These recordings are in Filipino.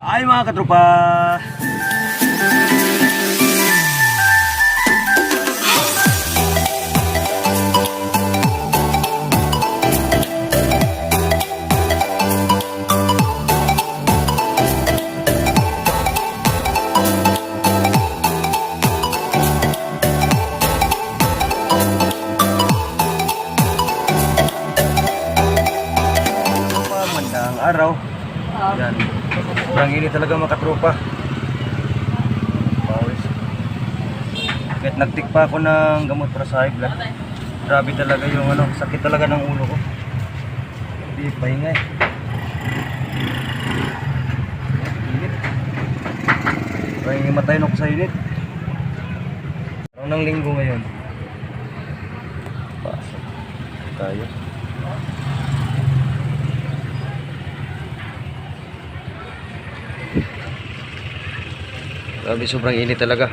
Ay mga katropa! Magandang araw. Yan. Sobrang init talaga mga katropa. Pawis. Kahit nagtik pa ako ng gamot para sa high blood. Grabe talaga yung ano, sakit talaga ng ulo ko. Hindi pahinga eh. Init. Parang himatay na ako sa init. Araw ng linggo ngayon. Pasok. Tayo. Grabe, sobrang init talaga.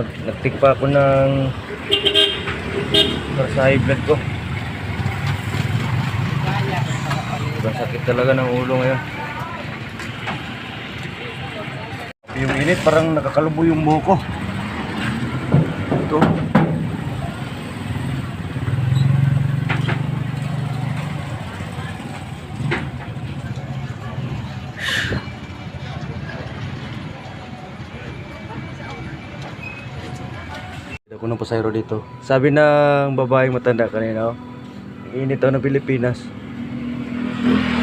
Nag nagtik pa ako ng para sa high ko. Sobrang sakit talaga ng ulo ngayon. Yung init parang nakakalubo yung buhok ko. Ito. Pasayro dito. Sabi ng babaeng matanda kanina, oh, init daw ng Pilipinas.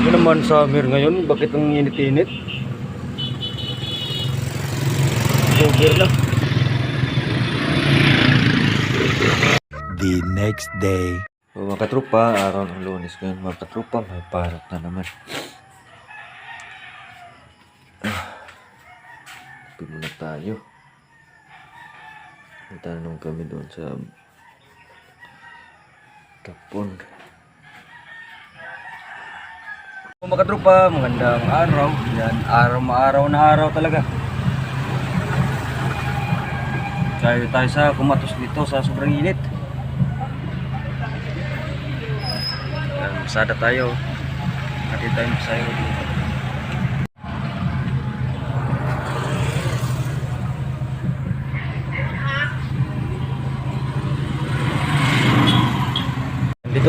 Ano naman summer ngayon? Bakit ang init-init? October na. the next day. So, mga katrupa, araw ng lunes ngayon mga katrupa, may parat na naman. Ah, Kape muna tayo. May tanong kami doon sa Tapon. Mga katrupa, magandang araw. Yan, araw maaraw na araw talaga. Tayo tayo sa kumatos dito sa sobrang init. Yan, masada tayo. Hati tayo masayo dito.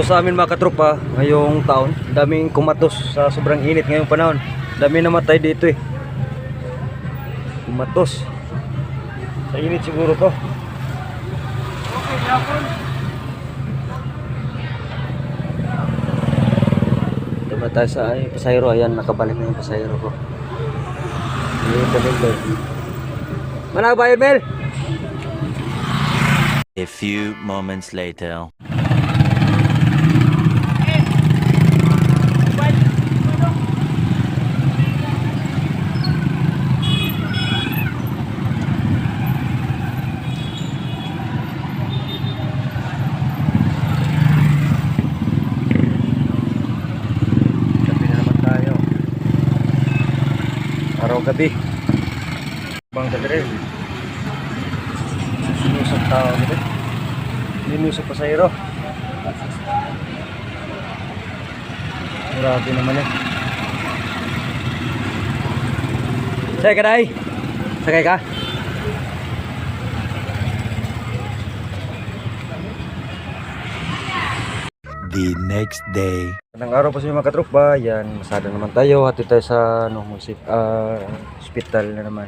Dito sa amin mga katropa, ngayong taon, daming kumatos sa sobrang init ngayong panahon. Dami namatay dito eh. Kumatos. Sa init siguro to. Diba tayo sa ay, pasayro, ayan, nakabalik na yung pasayro ko. Ayun, balik ko. Mana ba yun, Mel? A few moments later. Gabi na naman tayo. Araw gabi. Bang gabi rin. Sinusok tao nito. Linusok pa sa iro. Grabe naman eh. Sakay ka day. Sakay ka. The next day. Nang araw pa sa mga katropa, yan, masada naman tayo. Hati tayo sa ano, musip, ah, hospital na naman.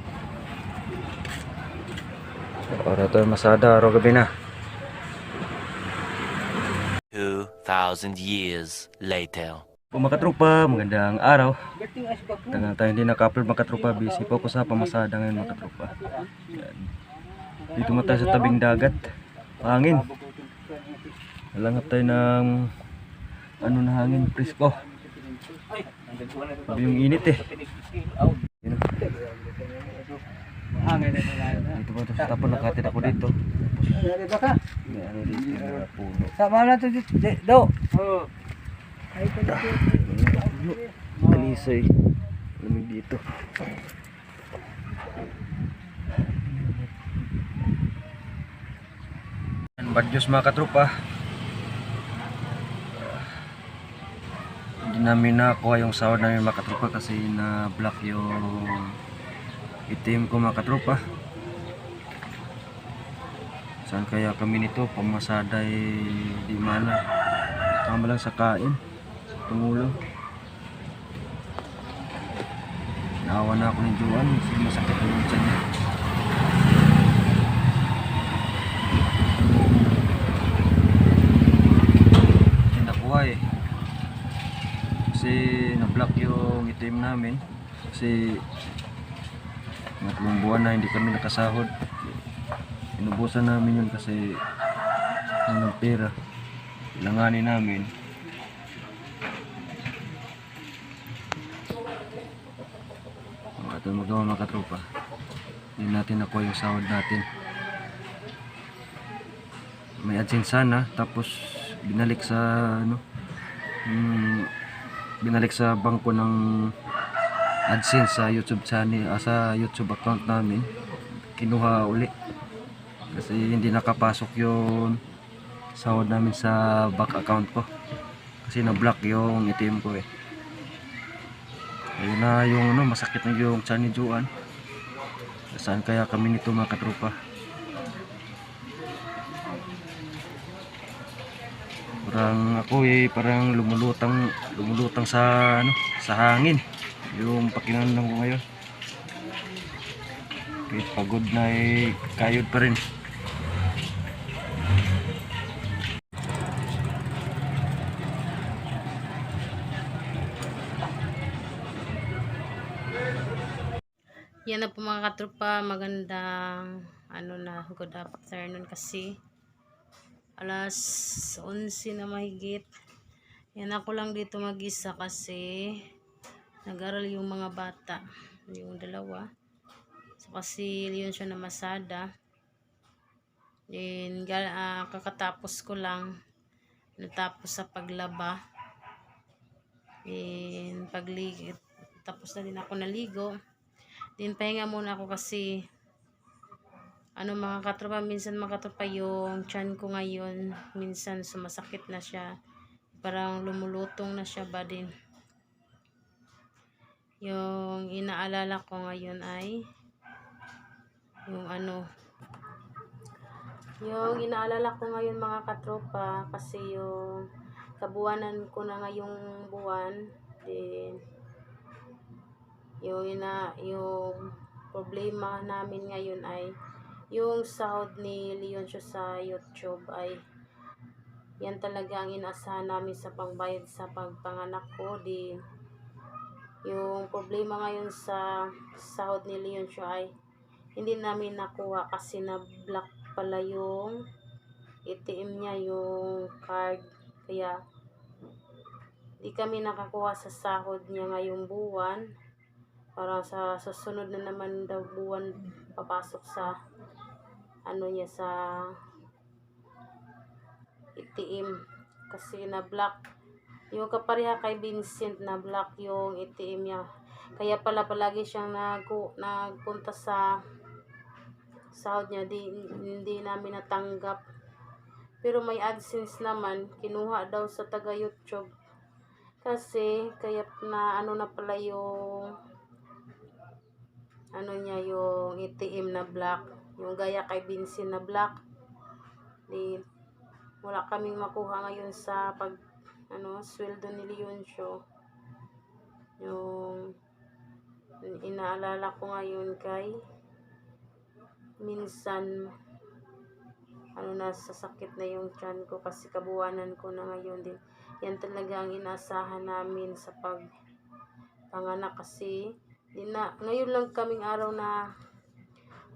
Araw tayo masada, araw gabi na. 2,000 years later. Kung mga katropa, magandang araw. Tagal tayo hindi naka-upload mga katropa. Busy po ako sa pamasada ngayon mga katropa. Yan. Dito mo tayo sa tabing dagat. Hangin. Nalanghap tayo ng ano na hangin, presko. Sabi yung init eh. Yun. Dito po sa tapon nakatid ako dito. May ano dito, mga puno. Sama na to dito. Do. Talisay. Lamig dito. Bad news mga katropa. Hindi namin nakuha yung sahod namin mga katropa kasi na block yung itim ko mga katropa. Saan kaya kami nito? Pamasada eh, di mana. Tama lang sa kain. Tumulong. Naawa na ako ni Juan. Masakit yung tiyan niya. Hindi nakuha eh. Kasi na-block yung itim namin. Kasi mga tatlong buwan na hindi kami nakasahod. Inubusan namin yun kasi ang pera. Ilanganin namin. Ito magawa mga katropa. Hindi natin nakuha yung sahod natin. May adsin sana tapos binalik sa ano mm, binalik sa bangko ng AdSense sa YouTube channel ah, sa YouTube account namin. Kinuha uli. Kasi hindi nakapasok yung sahod namin sa back account ko. Kasi na-block yung ATM ko eh. Ayun na yung ano masakit na yung chan ni Juan saan kaya kami nito mga katropa parang ako eh parang lumulutang lumulutang sa ano sa hangin. Yung pakinandam ko ngayon. Kahit pagod na eh kayod pa rin. Yan na po mga katropa, magandang ano na, good afternoon kasi alas 11 na mahigit. Yan ako lang dito mag-isa kasi nag-aral yung mga bata, yung dalawa. So kasi yun siya na masada. Then, ah, kakatapos ko lang natapos sa paglaba. Then, pagligit, tapos na din ako naligo. Din pahinga muna ako kasi ano mga katropa, minsan mga katropa yung chan ko ngayon, minsan sumasakit na siya. Parang lumulutong na siya ba din. Yung inaalala ko ngayon ay yung ano yung inaalala ko ngayon mga katropa kasi yung kabuwanan ko na ngayong buwan din yung ina yung problema namin ngayon ay yung sahod ni Leoncio sa YouTube ay yan talaga ang inaasahan namin sa pangbayad sa pagpanganak ko. Di yung problema ngayon sa sahod ni Leoncio ay hindi namin nakuha kasi na block pala yung ATM niya yung card. Kaya di kami nakakuha sa sahod niya ngayong buwan. Para sa susunod na naman daw buwan papasok sa ano niya sa ATM kasi na block yung kapareha kay Vincent na block yung ATM niya. Kaya pala palagi siyang nag nagpunta sa sahod niya. Di, hindi namin natanggap. Pero may AdSense naman. Kinuha daw sa taga YouTube. Kasi kaya na ano na pala yung ano niya yung ATM na black yung gaya kay Vincent na black di wala kaming makuha ngayon sa pag ano sweldo ni Leoncio yung inaalala ko ngayon kay minsan ano na sasakit na yung tiyan ko kasi kabuwanan ko na ngayon din. Yan talaga ang inaasahan namin sa pag panganak kasi di na, ngayon lang kaming araw na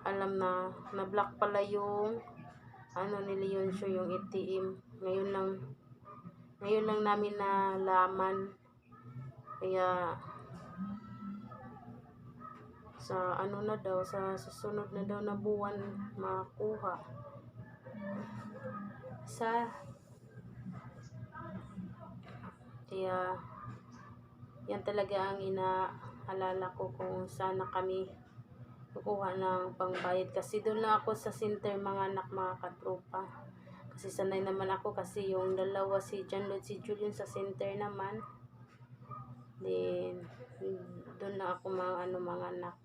alam na na block pala yung ano ni Leoncio yung ATM ngayon lang ngayon lang namin nalaman. Kaya sa ano na daw sa susunod na daw na buwan makuha. Sa kaya yan talaga ang inaalala ko kung sana kami kukuha ng pangbayad kasi doon lang ako sa center mga anak mga katropa kasi sanay naman ako kasi yung dalawa si John Lloyd si Julian sa center naman Then, doon na ako mga ano mga anak.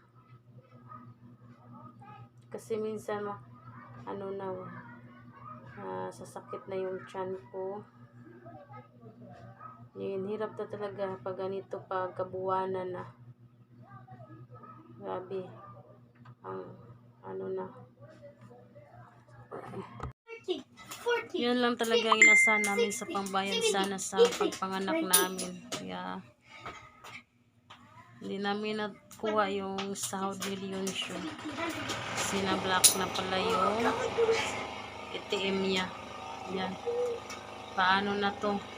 Kasi minsan ano na ah, sasakit na yung tiyan ko. Yun, hirap na talaga pag ganito pag kabuwanan na. Grabe. Ang ano na. Yun lang talaga ang inasahan namin sa pangbayan sana sa pagpanganak namin. Kaya hindi namin nakuha yung sahod ni Leoncio. Kasi na-block na pala yung ATM niya. Yan. Paano na to?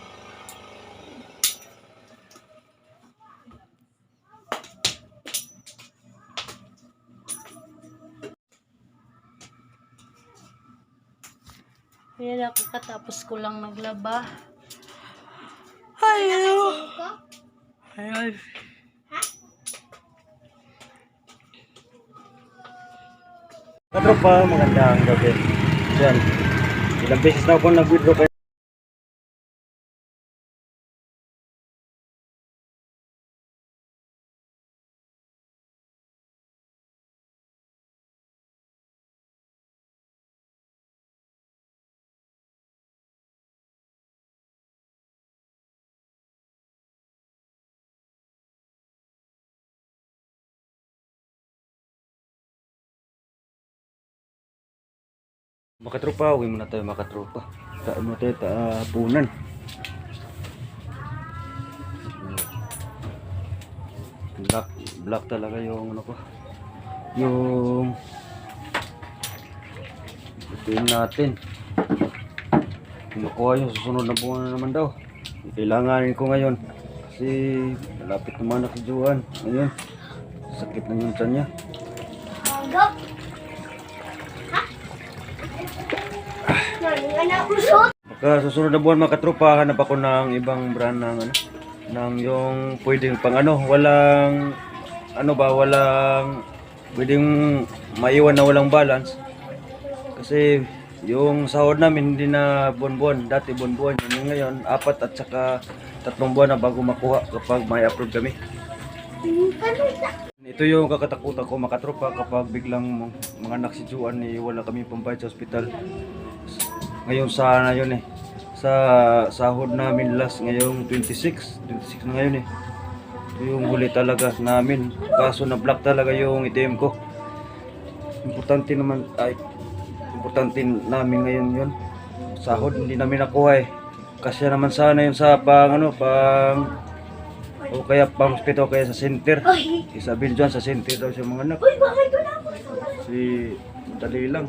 Ayan ako katapos ko lang naglaba. Ayaw. Ayaw. Katropa, magandang gabi. Yan. Ilang beses na ako nag-withdraw kayo. Makatropa, uwi muna tayo makatropa. Taan mo tayo taapunan. Black, black talaga yung ano ko. Yung Ituin natin. Kinukuha yung susunod na buwan na naman daw. Kailanganin ko ngayon. Kasi malapit naman ako Juan. Ngayon, sakit na yung tiyan niya. Baka susunod na buwan mga katropa, hanap ako ng ibang brand ng ano, ng yung pwedeng pang ano, walang ano ba, walang pwedeng maiwan na walang balance. Kasi yung sahod namin hindi na buwan-buwan, dati buwan-buwan yun ngayon, apat at saka tatlong buwan na bago makuha kapag may approve kami. Ito yung kakatakutan ko makatropa kapag biglang mga anak si Juan ni wala kami pambayad sa ospital. Ngayon sana yun eh. Sa sahod namin last ngayong 26. 26 na ngayon eh. Ito yung huli talaga namin. Kaso na block talaga yung ATM ko. Importante naman ay importante namin ngayon yun. Sahod hindi namin nakuha eh. Kasi naman sana yun sa pang ano pang o kaya pang hospital o kaya sa center. Isabil dyan sa center daw siya mga anak. Si dali lang.